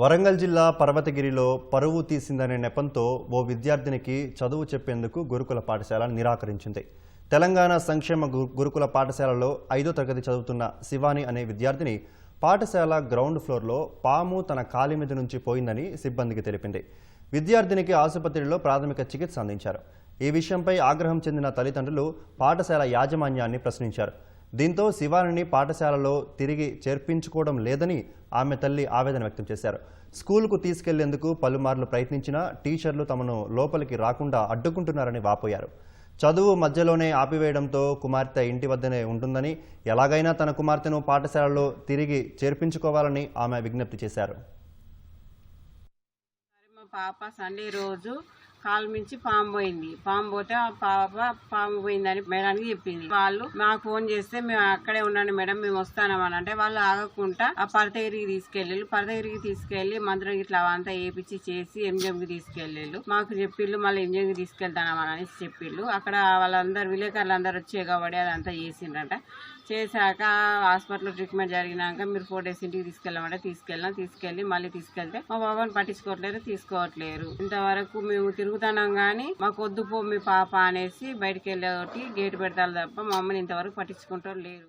వరంగల్ జిల్లా పర్వతగిరిలో పరువు తీసిందనే నెపంతో ఓ విద్యార్థినికి చదువు చెప్పేందుకు గురుకుల పాఠశాల నిరాకరించింది. తెలంగాణ సంక్షేమ గురుకుల పాఠశాలలో ఐదో తరగతి చదువుతున్న శివాని అనే విద్యార్థిని పాఠశాల గ్రౌండ్ ఫ్లోర్లో పాము తన కాలి మీద నుంచి పోయిందని సిబ్బందికి తెలిపింది. విద్యార్థినికి ఆసుపత్రిలో ప్రాథమిక చికిత్స అందించారు. ఈ విషయంపై ఆగ్రహం చెందిన తల్లిదండ్రులు పాఠశాల యాజమాన్యాన్ని ప్రశ్నించారు. దీంతో శివానిని పాఠశాలలో తిరిగి చేర్పించుకోవడం లేదని ఆమె తల్లి ఆవేదన వ్యక్తం చేశారు. స్కూల్కు తీసుకెళ్ళేందుకు పలుమార్లు ప్రయత్నించినా టీచర్లు తమను లోపలికి రాకుండా అడ్డుకుంటున్నారని వాపోయారు. చదువు మధ్యలోనే ఆపివేయడంతో కుమార్తె ఇంటి వద్దనే ఉంటుందని ఎలాగైనా తన కుమార్తెను పాఠశాలలో తిరిగి చేర్పించుకోవాలని ఆమె విజ్ఞప్తి చేశారు. పాప సండే రోజు కాలు మించి పాము పోయింది. పాము పోతే ఆ పాప పాము పోయిందని మేడానికి చెప్పింది. వాళ్ళు మాకు ఫోన్ చేస్తే మేము అక్కడే ఉండండి మేడం మేము వస్తామని అంటే వాళ్ళు ఆగకుండా ఆ పరతగిరికి తీసుకెళ్ళి పరతగిరికి తీసుకెళ్ళి మంత్రం ఇట్లా అంతా వేపించి చేసి ఎంజిఎంకి తీసుకెళ్ళిళ్ళు. మాకు చెప్పిళ్ళు మళ్ళీ ఎంజిఎంకి తీసుకెళ్తానమని అనేసి చెప్పిళ్ళు. అక్కడ వాళ్ళందరూ విలేకరులు అందరు వచ్చే కాబట్టి అదంతా చేసిండ్రట. చేశాక హాస్పిటల్లో ట్రీట్మెంట్ జరిగినాక మీరు ఫోర్ డేస్ ఇంటికి తీసుకెళ్ళమంటే తీసుకెళ్ళాం తీసుకెళ్ళి మళ్ళీ తీసుకెళ్తే మా బాబాని పట్టించుకోవట్లేరు తీసుకోవట్లేరు ఇంతవరకు మేము తిరుగుతున్నాం కానీ మాకు వద్దు పో మీ పాప అనేసి బయటికి వెళ్ళేటి గేట్ పెడతారు తప్ప మా అమ్మని ఇంతవరకు పట్టించుకుంటారు లేరు.